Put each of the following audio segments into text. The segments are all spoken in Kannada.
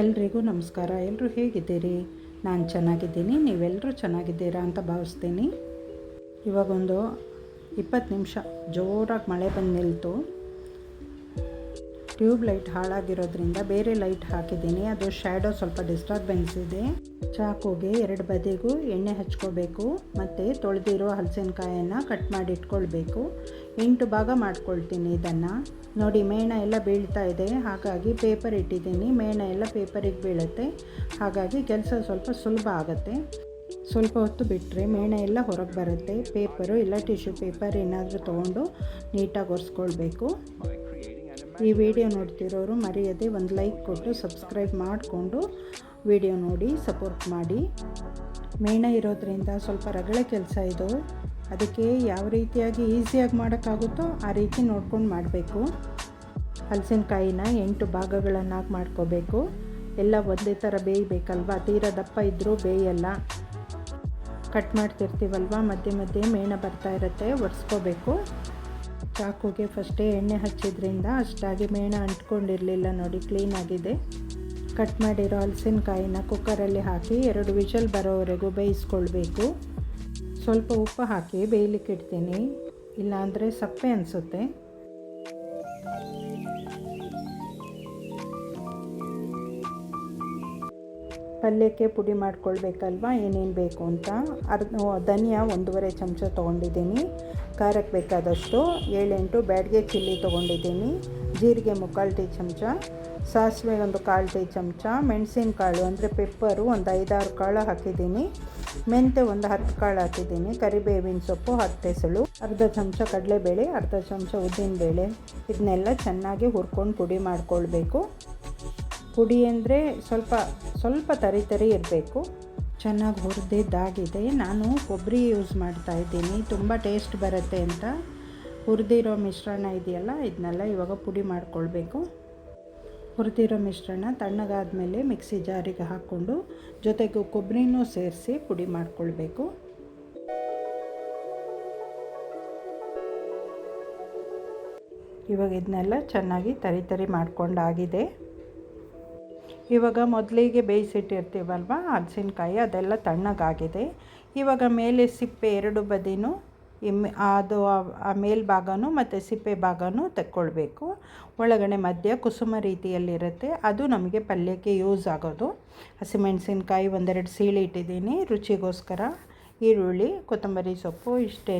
ಎಲ್ರಿಗೂ ನಮಸ್ಕಾರ. ಎಲ್ಲರೂ ಹೇಗಿದ್ದೀರಿ? ನಾನು ಚೆನ್ನಾಗಿದ್ದೀನಿ. ನೀವೆಲ್ಲರೂ ಚೆನ್ನಾಗಿದ್ದೀರಾ ಅಂತ ಭಾವಿಸ್ತೀನಿ. ಇವಾಗೊಂದು ಇಪ್ಪತ್ತು ನಿಮಿಷ ಜೋರಾಗಿ ಮಳೆ ಬಂದು ನಿಲ್ತು. ಟ್ಯೂಬ್ ಲೈಟ್ ಹಾಳಾಗಿರೋದ್ರಿಂದ ಬೇರೆ ಲೈಟ್ ಹಾಕಿದ್ದೀನಿ. ಅದು ಶ್ಯಾಡೋ ಸ್ವಲ್ಪ ಡಿಸ್ಟರ್ಬೆನ್ಸ್ ಇದೆ. ಚಾಕುಗೆ ಎರಡು ಬದಿಗೂ ಎಣ್ಣೆ ಹಚ್ಕೋಬೇಕು. ಮತ್ತು ತೊಳೆದಿರೋ ಹಲಸಿನಕಾಯನ್ನು ಕಟ್ ಮಾಡಿ ಇಟ್ಕೊಳ್ಬೇಕು. ಎಂಟು ಭಾಗ ಮಾಡ್ಕೊಳ್ತೀನಿ ಇದನ್ನು. ನೋಡಿ, ಮೇಣ ಎಲ್ಲ ಬೀಳ್ತಾ ಇದೆ. ಹಾಗಾಗಿ ಪೇಪರ್ ಇಟ್ಟಿದ್ದೀನಿ. ಮೇಣ ಎಲ್ಲ ಪೇಪರಿಗೆ ಬೀಳುತ್ತೆ. ಹಾಗಾಗಿ ಕೆಲಸ ಸ್ವಲ್ಪ ಸುಲಭ ಆಗುತ್ತೆ. ಸ್ವಲ್ಪ ಹೊತ್ತು ಬಿಟ್ಟರೆ ಮೇಣ ಎಲ್ಲ ಹೊರಗೆ ಬರುತ್ತೆ. ಪೇಪರು ಇಲ್ಲ ಟಿಶ್ಯೂ ಪೇಪರ್ ಏನಾದರೂ ತೊಗೊಂಡು ನೀಟಾಗಿ ಒರೆಸ್ಕೊಳ್ಬೇಕು. ಈ ವಿಡಿಯೋ ನೋಡ್ತಿರೋರು ಮರೆಯದೆ ಒಂದು ಲೈಕ್ ಕೊಟ್ಟು ಸಬ್ಸ್ಕ್ರೈಬ್ ಮಾಡಿಕೊಂಡು ವಿಡಿಯೋ ನೋಡಿ ಸಪೋರ್ಟ್ ಮಾಡಿ. ಮೇಣ ಇರೋದ್ರಿಂದ ಸ್ವಲ್ಪ ರಗಳೆ ಕೆಲಸ ಇದು. ಅದಕ್ಕೆ ಯಾವ ರೀತಿಯಾಗಿ ಈಸಿಯಾಗಿ ಮಾಡೋಕ್ಕಾಗುತ್ತೋ ಆ ರೀತಿ ನೋಡ್ಕೊಂಡು ಮಾಡಬೇಕು. ಹಲಸಿನಕಾಯಿನ ಎಂಟು ಭಾಗಗಳನ್ನಾಗಿ ಮಾಡ್ಕೋಬೇಕು. ಎಲ್ಲ ಒಂದೇ ಥರ ಬೇಯಬೇಕಲ್ವ? ತೀರ ದಪ್ಪ ಇದ್ದರೂ ಬೇಯಲ್ಲ. ಕಟ್ ಮಾಡ್ತಿರ್ತೀವಲ್ವ? ಮಧ್ಯೆ ಮಧ್ಯೆ ಮೇಣ ಬರ್ತಾ ಇರುತ್ತೆ, ಒರೆಸ್ಕೋಬೇಕು. ಚಾಕುಗೆ ಫಸ್ಟೇ ಎಣ್ಣೆ ಹಚ್ಚಿದ್ರಿಂದ ಅಷ್ಟಾಗಿ ಮೇಣ ಅಂಟ್ಕೊಂಡಿರಲಿಲ್ಲ ನೋಡಿ ಕ್ಲೀನಾಗಿದೆ ಕಟ್ ಮಾಡಿರೋ ಹಲಸಿನಕಾಯಿನ ಕುಕ್ಕರಲ್ಲಿ ಹಾಕಿ ಎರಡು ವಿಷಲ್ ಬರೋವರೆಗೂ ಬೇಯಿಸ್ಕೊಳ್ಬೇಕು. ಸ್ವಲ್ಪ ಉಪ್ಪು ಹಾಕಿ ಬೇಯಲಿಕ್ಕೆ ಇಡ್ತೀನಿ. ಇಲ್ಲಾಂದರೆ ಸಪ್ಪೆ ಅನಿಸುತ್ತೆ. ಪಲ್ಯಕ್ಕೆ ಪುಡಿ ಮಾಡ್ಕೊಳ್ಬೇಕಲ್ವ? ಏನೇನು ಬೇಕು ಅಂತ. ಅರ್ಧ ಧನಿಯಾ ಒಂದೂವರೆ ಚಮಚ ತೊಗೊಂಡಿದ್ದೀನಿ. ಖಾರಕ್ಕೆ ಬೇಕಾದಷ್ಟು ಏಳೆಂಟು ಬ್ಯಾಡ್ಗೆ ಚಿಲ್ಲಿ ತೊಗೊಂಡಿದ್ದೀನಿ. ಜೀರಿಗೆ ಮುಕ್ಕಾಲು ಟೀ ಚಮಚ, ಸಾಸಿವೆ ಒಂದು ಕಾಲು ಟೀ ಚಮಚ, ಮೆಣಸಿನಕಾಳು ಅಂದರೆ ಪೆಪ್ಪರು ಒಂದು ಐದಾರು ಕಾಳು ಹಾಕಿದ್ದೀನಿ. ಮೆಂತೆ ಒಂದು ಹತ್ತು ಕಾಳು ಹಾಕಿದ್ದೀನಿ. ಕರಿಬೇವಿನ ಸೊಪ್ಪು ಹತ್ತು ಎಸಳು ಅರ್ಧ ಚಮಚ ಕಡಲೆಬೇಳೆ, ಅರ್ಧ ಚಮಚ ಉದ್ದಿನಬೇಳೆ. ಇದನ್ನೆಲ್ಲ ಚೆನ್ನಾಗಿ ಹುರ್ಕೊಂಡು ಪುಡಿ ಮಾಡ್ಕೊಳ್ಬೇಕು. ಪುಡಿ ಅಂದರೆ ಸ್ವಲ್ಪ ಸ್ವಲ್ಪ ತರಿ ತರಿ ಇರಬೇಕು. ಚೆನ್ನಾಗಿ ಹುರಿದಿದ್ದಾಗಿದೆ. ನಾನು ಕೊಬ್ಬರಿ ಯೂಸ್ ಮಾಡ್ತಾ ಇದ್ದೀನಿ. ತುಂಬ ಟೇಸ್ಟ್ ಬರುತ್ತೆ ಅಂತ. ಹುರಿದಿರೋ ಮಿಶ್ರಣ ಇದೆಯಲ್ಲ ಇದನ್ನೆಲ್ಲ ಇವಾಗ ಪುಡಿ ಮಾಡಿಕೊಳ್ಬೇಕು. ಹುರಿದಿರೋ ಮಿಶ್ರಣ ತಣ್ಣಗಾದ ಮೇಲೆ ಮಿಕ್ಸಿ ಜಾರಿಗೆ ಹಾಕ್ಕೊಂಡು, ಜೊತೆಗೆ ಕೊಬ್ಬರಿನೂ ಸೇರಿಸಿ ಪುಡಿ ಮಾಡಿಕೊಳ್ಬೇಕು. ಇವಾಗ ಇದನ್ನೆಲ್ಲ ಚೆನ್ನಾಗಿ ತರಿ ತರಿ ಮಾಡ್ಕೊಂಡಾಗಿದೆ. ಇವಾಗ ಮೊದಲಿಗೆ ಬೇಯಿಸಿಟ್ಟಿರ್ತೀವಲ್ವ? ಹಲಸಿನಕಾಯಿ, ಅದೆಲ್ಲ ತಣ್ಣಗಾಗಿದೆ. ಇವಾಗ ಮೇಲೆ ಸಿಪ್ಪೆ ಎರಡು ಬದಿನೂ ಇಮ್ ಅದು ಆ ಮೇಲ್ಭಾಗನೂ ಮತ್ತು ಸಿಪ್ಪೆ ಭಾಗನೂ ತೆಕ್ಕೊಳ್ಬೇಕು. ಒಳಗಡೆ ಮಧ್ಯ ಕುಸುಮ ರೀತಿಯಲ್ಲಿರುತ್ತೆ. ಅದು ನಮಗೆ ಪಲ್ಯಕ್ಕೆ ಯೂಸ್ ಆಗೋದು. ಹಸಿಮೆಣಸಿನ್ಕಾಯಿ ಒಂದೆರಡು ಸೀಳಿ ಇಟ್ಟಿದ್ದೀನಿ. ರುಚಿಗೋಸ್ಕರ ಈರುಳ್ಳಿ, ಕೊತ್ತಂಬರಿ ಸೊಪ್ಪು ಇಷ್ಟೇ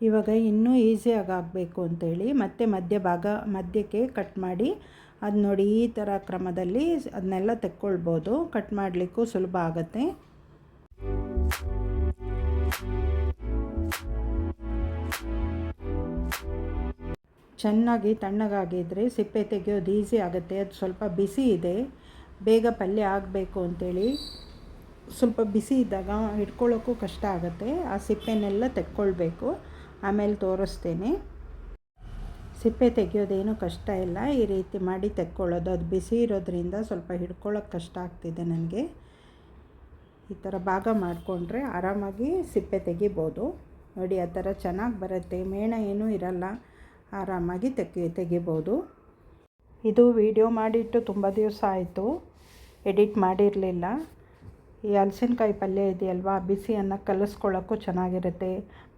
ಇವಾಗ ಇನ್ನೂ ಈಸಿಯಾಗಿ ಆಗಬೇಕು ಅಂತೇಳಿ ಮತ್ತೆ ಮಧ್ಯ ಭಾಗ ಮಧ್ಯಕ್ಕೆ ಕಟ್ ಮಾಡಿ ಅದು ನೋಡಿ ಈ ಥರ ಕ್ರಮದಲ್ಲಿ ಅದನ್ನೆಲ್ಲ ತೆಕ್ಕೊಳ್ಬೋದು. ಕಟ್ ಮಾಡಲಿಕ್ಕೂ ಸುಲಭ ಆಗುತ್ತೆ. ಚೆನ್ನಾಗಿ ತಣ್ಣಗಾಗಿದ್ದರೆ ಸಿಪ್ಪೆ ತೆಗೆಯೋದು ಈಸಿ ಆಗುತ್ತೆ. ಅದು ಸ್ವಲ್ಪ ಬಿಸಿ ಇದೆ. ಬೇಗ ಪಲ್ಯ ಆಗಬೇಕು ಅಂಥೇಳಿ ಸ್ವಲ್ಪ ಬಿಸಿ ಇದ್ದಾಗ ಇಟ್ಕೊಳ್ಳೋಕ್ಕೂ ಕಷ್ಟ ಆಗುತ್ತೆ. ಆ ಸಿಪ್ಪೆನೆಲ್ಲ ತೆಕ್ಕೊಳ್ಬೇಕು. ಆಮೇಲೆ ತೋರಿಸ್ತೇನೆ. ಸಿಪ್ಪೆ ತೆಗೆಯೋದೇನು ಕಷ್ಟ ಇಲ್ಲ. ಈ ರೀತಿ ಮಾಡಿ ತೆಕ್ಕೊಳ್ಳೋದು. ಅದು ಬಿಸಿ ಇರೋದ್ರಿಂದ ಸ್ವಲ್ಪ ಹಿಡ್ಕೊಳ್ಳೋಕೆ ಕಷ್ಟ ಆಗ್ತಿದೆ ನನಗೆ. ಈ ಥರ ಭಾಗ ಮಾಡಿಕೊಂಡ್ರೆ ಆರಾಮಾಗಿ ಸಿಪ್ಪೆ ತೆಗಿಬೋದು. ನೋಡಿ, ಆ ಥರ ಚೆನ್ನಾಗಿ ಬರುತ್ತೆ. ಮೇಣ ಏನೂ ಇರಲ್ಲ. ಆರಾಮಾಗಿ ತೆಗಿ ತೆಗಿಬೋದು. ಇದು ವಿಡಿಯೋ ಮಾಡಿಟ್ಟು ತುಂಬ ದಿವಸ ಆಯಿತು. ಎಡಿಟ್ ಮಾಡಿರಲಿಲ್ಲ. ಈ ಹಲಸಿನಕಾಯಿ ಪಲ್ಯ ಇದೆಯಲ್ವಾ? ಬಿಸಿ ಅನ್ನ ಕಲಿಸ್ಕೊಳ್ಳೋಕ್ಕೂ ಚೆನ್ನಾಗಿರುತ್ತೆ.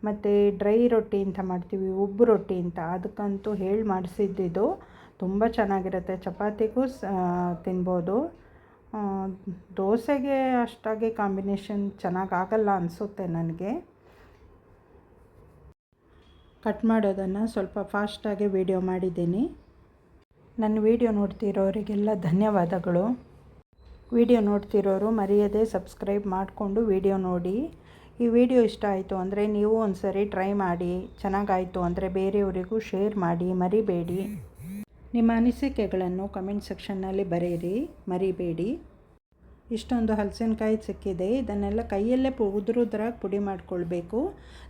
ಮತ್ತು ಡ್ರೈ ರೊಟ್ಟಿ ಅಂತ ಮಾಡ್ತೀವಿ, ಉಬ್ಬು ರೊಟ್ಟಿ ಅಂತ. ಅದಕ್ಕಂತೂ ಹೇಳಿ ಮಾಡಿಸಿದ್ದಿದ್ದು ತುಂಬ ಚೆನ್ನಾಗಿರುತ್ತೆ. ಚಪಾತಿಗೂ ಸ ತಿನ್ಬೋದು. ದೋಸೆಗೆ ಅಷ್ಟಾಗಿ ಕಾಂಬಿನೇಷನ್ ಚೆನ್ನಾಗಾಗಲ್ಲ ಅನಿಸುತ್ತೆ ನನಗೆ. ಕಟ್ ಮಾಡೋದನ್ನು ಸ್ವಲ್ಪ ಫಾಸ್ಟಾಗಿ ವೀಡಿಯೋ ಮಾಡಿದ್ದೀನಿ. ನನ್ನ ವಿಡಿಯೋ ನೋಡ್ತಿರೋರಿಗೆಲ್ಲ ಧನ್ಯವಾದಗಳು. ವಿಡಿಯೋ ನೋಡ್ತಿರೋರು ಮರೆಯದೆ ಸಬ್ಸ್ಕ್ರೈಬ್ ಮಾಡಿಕೊಂಡು ವಿಡಿಯೋ ನೋಡಿ. ಈ ವಿಡಿಯೋ ಇಷ್ಟ ಆಯಿತು ಅಂದರೆ ನೀವು ಒಂದು ಸರಿ ಟ್ರೈ ಮಾಡಿ, ಚೆನ್ನಾಗಾಯಿತು ಅಂದರೆ ಬೇರೆಯವರಿಗೂ ಶೇರ್ ಮಾಡಿ, ಮರಿಬೇಡಿ. ನಿಮ್ಮ ಅನಿಸಿಕೆಗಳನ್ನು ಕಮೆಂಟ್ ಸೆಕ್ಷನ್ನಲ್ಲಿ ಬರೆಯಿರಿ, ಮರಿಬೇಡಿ. ಇಷ್ಟೊಂದು ಹಲಸಿನಕಾಯಿ ಸಿಕ್ಕಿದೆ, ಇದನ್ನೆಲ್ಲ ಕೈಯಲ್ಲೇ ಪು ಉದುರುದ್ರಾಗಿ ಪುಡಿ ಮಾಡಿಕೊಳ್ಬೇಕು.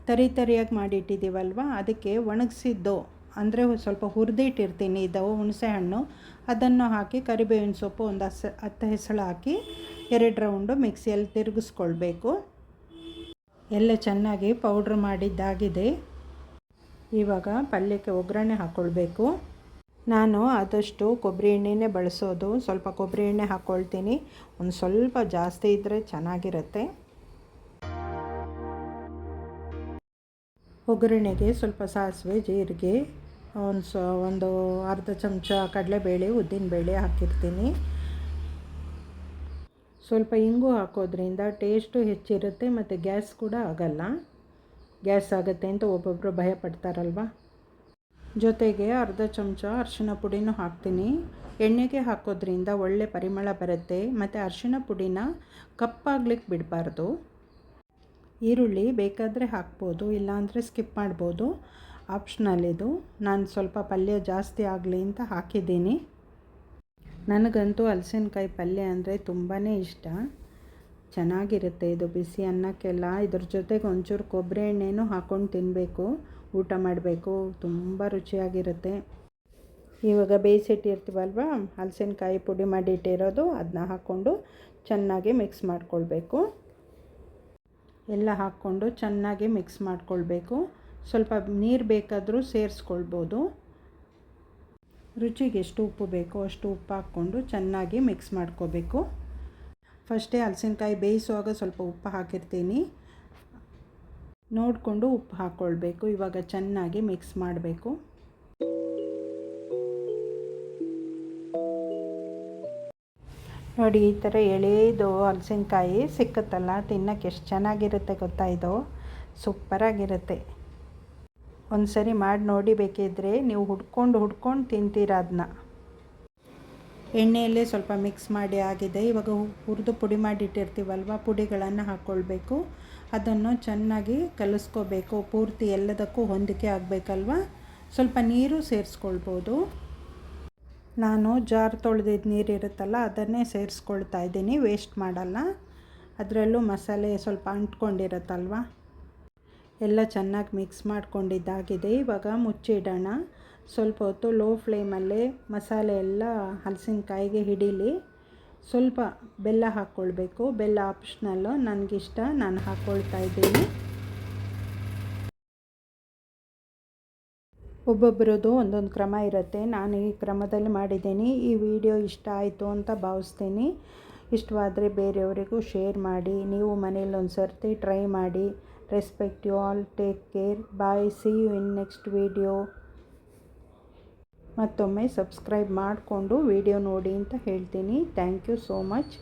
ತರಿ ತರಿಯಾಗಿ ಮಾಡಿಟ್ಟಿದ್ದೀವಲ್ವ ಅದಕ್ಕೆ ಒಣಗಿಸಿದ್ದು, ಅಂದರೆ ಸ್ವಲ್ಪ ಹುರಿದಿಟ್ಟಿರ್ತೀನಿ, ಇದು ಹುಣಸೆ ಹಣ್ಣು. ಅದನ್ನು ಹಾಕಿ ಕರಿಬೇವಿನ ಸೊಪ್ಪು ಒಂದು ಹಸ, ಹತ್ತು ಹೆಸಳು ಹಾಕಿ, ಎರಡು ರೌಂಡು ಮಿಕ್ಸಿಯಲ್ಲಿ ತಿರುಗಿಸ್ಕೊಳ್ಬೇಕು. ಎಲ್ಲ ಚೆನ್ನಾಗಿ ಪೌಡ್ರ್ ಮಾಡಿದ್ದಾಗಿದೆ. ಇವಾಗ ಪಲ್ಯಕ್ಕೆ ಒಗ್ಗರಣೆ ಹಾಕ್ಕೊಳ್ಬೇಕು ನಾನು ಆದಷ್ಟು ಕೊಬ್ಬರಿ ಎಣ್ಣೆನೇ ಬಳಸೋದು. ಸ್ವಲ್ಪ ಕೊಬ್ಬರಿ ಎಣ್ಣೆ ಹಾಕ್ಕೊಳ್ತೀನಿ ಒಂದು ಸ್ವಲ್ಪ ಜಾಸ್ತಿ ಇದ್ದರೆ ಚೆನ್ನಾಗಿರುತ್ತೆ. ಒಗ್ಗರಣೆಗೆ ಸ್ವಲ್ಪ ಸಾಸಿವೆ, ಜೀರಿಗೆ, ಒಂದು ಸ, ಒಂದು ಅರ್ಧ ಚಮಚ ಕಡಲೆಬೇಳೆ, ಉದ್ದಿನಬೇಳೆ ಹಾಕಿರ್ತೀನಿ. ಸ್ವಲ್ಪ ಇಂಗು ಹಾಕೋದ್ರಿಂದ ಟೇಸ್ಟು ಹೆಚ್ಚಿರುತ್ತೆ ಮತ್ತು ಗ್ಯಾಸ್ ಕೂಡ ಆಗಲ್ಲ. ಗ್ಯಾಸ್ ಆಗುತ್ತೆ ಅಂತ ಒಬ್ಬೊಬ್ಬರು ಭಯ ಪಡ್ತಾರಲ್ವ ಜೊತೆಗೆ ಅರ್ಧ ಚಮಚ ಅರಿಶಿನ ಪುಡಿನೂ ಹಾಕ್ತೀನಿ. ಎಣ್ಣೆಗೆ ಹಾಕೋದ್ರಿಂದ ಒಳ್ಳೆ ಪರಿಮಳ ಬರುತ್ತೆ ಮತ್ತು ಅರಿಶಿಣ ಪುಡಿನ ಕಪ್ಪಾಗ್ಲಿಕ್ಕೆ ಬಿಡಬಾರ್ದು. ಈರುಳ್ಳಿ ಬೇಕಾದರೆ ಹಾಕ್ಬೋದು, ಇಲ್ಲಾಂದರೆ ಸ್ಕಿಪ್ ಮಾಡ್ಬೋದು. ಆಪ್ಷನಲ್ ಇದು. ನಾನು ಸ್ವಲ್ಪ ಪಲ್ಯ ಜಾಸ್ತಿ ಆಗಲಿ ಅಂತ ಹಾಕಿದ್ದೀನಿ. ನನಗಂತೂ ಹಲಸಿನಕಾಯಿ ಪಲ್ಯ ಅಂದರೆ ತುಂಬಾ ಇಷ್ಟ. ಚೆನ್ನಾಗಿರುತ್ತೆ ಇದು. ಬಿಸಿ ಅನ್ನಕ್ಕೆಲ್ಲ ಇದ್ರ ಜೊತೆಗೆ ಒಂಚೂರು ಕೊಬ್ಬರಿ ಎಣ್ಣೆನೂ ಹಾಕ್ಕೊಂಡು ತಿನ್ನಬೇಕು ಊಟ ಮಾಡಬೇಕು. ತುಂಬ ರುಚಿಯಾಗಿರುತ್ತೆ. ಇವಾಗ ಬೇಯಿಸಿಟ್ಟಿರ್ತೀವಲ್ವ? ಹಲಸಿನಕಾಯಿ ಪುಡಿ ಮಾಡಿ ಇಟ್ಟಿರೋದು ಅದನ್ನ ಹಾಕ್ಕೊಂಡು ಚೆನ್ನಾಗಿ ಮಿಕ್ಸ್ ಮಾಡ್ಕೊಳ್ಬೇಕು. ಎಲ್ಲ ಹಾಕ್ಕೊಂಡು ಚೆನ್ನಾಗಿ ಮಿಕ್ಸ್ ಮಾಡ್ಕೊಳ್ಬೇಕು. ಸ್ವಲ್ಪ ನೀರು ಬೇಕಾದರೂ ಸೇರಿಸ್ಕೊಳ್ಬೋದು. ರುಚಿಗೆ ಎಷ್ಟು ಉಪ್ಪು ಬೇಕೋ ಅಷ್ಟು ಉಪ್ಪು ಹಾಕ್ಕೊಂಡು ಚೆನ್ನಾಗಿ ಮಿಕ್ಸ್ ಮಾಡ್ಕೋಬೇಕು. ಫಸ್ಟೇ ಹಲಸಿನಕಾಯಿ ಬೇಯಿಸುವಾಗ ಸ್ವಲ್ಪ ಉಪ್ಪು ಹಾಕಿರ್ತೀನಿ. ನೋಡಿಕೊಂಡು ಉಪ್ಪು ಹಾಕ್ಕೊಳ್ಬೇಕು ಇವಾಗ ಚೆನ್ನಾಗಿ ಮಿಕ್ಸ್ ಮಾಡಬೇಕು. ನೋಡಿ, ಈ ಥರ ಎಳೆದು ಹಲಸಿನಕಾಯಿ ಸಿಕ್ಕುತ್ತಲ್ಲ, ತಿನ್ನೋಕ್ಕೆ ಎಷ್ಟು ಚೆನ್ನಾಗಿರುತ್ತೆ ಗೊತ್ತಾ ಇದು? ಸೂಪರಾಗಿರುತ್ತೆ. ಒಂದು ಸರಿ ಮಾಡಿ ನೋಡಿ ಬೇಕಿದ್ರೆ ನೀವು ಹುಡ್ಕೊಂಡು ಹುಡ್ಕೊಂಡು ತಿಂತೀರ ಅದನ್ನ ಎಣ್ಣೆಯಲ್ಲೇ ಸ್ವಲ್ಪ ಮಿಕ್ಸ್ ಮಾಡಿ ಆಗಿದೆ. ಇವಾಗ ಹುರಿದು ಪುಡಿ ಮಾಡಿಟ್ಟಿರ್ತೀವಲ್ವ ಪುಡಿಗಳನ್ನು ಹಾಕ್ಕೊಳ್ಬೇಕು ಅದನ್ನು ಚೆನ್ನಾಗಿ ಕಲಿಸ್ಕೋಬೇಕು. ಪೂರ್ತಿ ಎಲ್ಲದಕ್ಕೂ ಹೊಂದಿಕೆ ಆಗಬೇಕಲ್ವ? ಸ್ವಲ್ಪ ನೀರು ಸೇರಿಸ್ಕೊಳ್ಬೋದು. ನಾನು ಜಾರ್ ತೊಳೆದಿದ್ದ ನೀರು ಇರುತ್ತಲ್ಲ, ಅದನ್ನೇ ಸೇರಿಸ್ಕೊಳ್ತಾ ಇದ್ದೀನಿ. ವೇಸ್ಟ್ ಮಾಡಲ್ಲ. ಅದರಲ್ಲೂ ಮಸಾಲೆ ಸ್ವಲ್ಪ ಅಂಟ್ಕೊಂಡಿರುತ್ತಲ್ವ? ಎಲ್ಲ ಚೆನ್ನಾಗಿ ಮಿಕ್ಸ್ ಮಾಡ್ಕೊಂಡಿದ್ದಾಗಿದೆ. ಇವಾಗ ಮುಚ್ಚಿಡೋಣ. ಸ್ವಲ್ಪ ಹೊತ್ತು ಲೋ ಫ್ಲೇಮಲ್ಲೇ ಮಸಾಲೆ ಎಲ್ಲ ಹಲಸಿನಕಾಯಿಗೆ ಹಿಡೀಲಿ. ಸ್ವಲ್ಪ ಬೆಲ್ಲ ಹಾಕ್ಕೊಳ್ಬೇಕು. ಬೆಲ್ಲ ಆಪ್ಷನಲ್ಲು ನನಗಿಷ್ಟ. ನಾನು ಹಾಕ್ಕೊಳ್ತಾ ಇದ್ದೀನಿ. ಒಬ್ಬೊಬ್ಬರದ್ದು ಒಂದೊಂದು ಕ್ರಮ ಇರುತ್ತೆ. ನಾನು ಈ ಕ್ರಮದಲ್ಲಿ ಮಾಡಿದ್ದೀನಿ. ಈ ವಿಡಿಯೋ ಇಷ್ಟ ಆಯಿತು ಅಂತ ಭಾವಿಸ್ತೀನಿ. ಇಷ್ಟವಾದರೆ ಬೇರೆಯವರಿಗೂ ಶೇರ್ ಮಾಡಿ. ನೀವು ಮನೇಲಿ ಒಂದು ಸರ್ತಿ ಟ್ರೈ ಮಾಡಿ. Respect you all take care bye see you in next video. ಮತ್ತೊಮ್ಮೆ ಸಬ್ಸ್ಕ್ರೈಬ್ ಮಾಡಿಕೊಂಡು ವಿಡಿಯೋ ನೋಡಿ ಅಂತ ಹೇಳ್ತೀನಿ. Thank you so much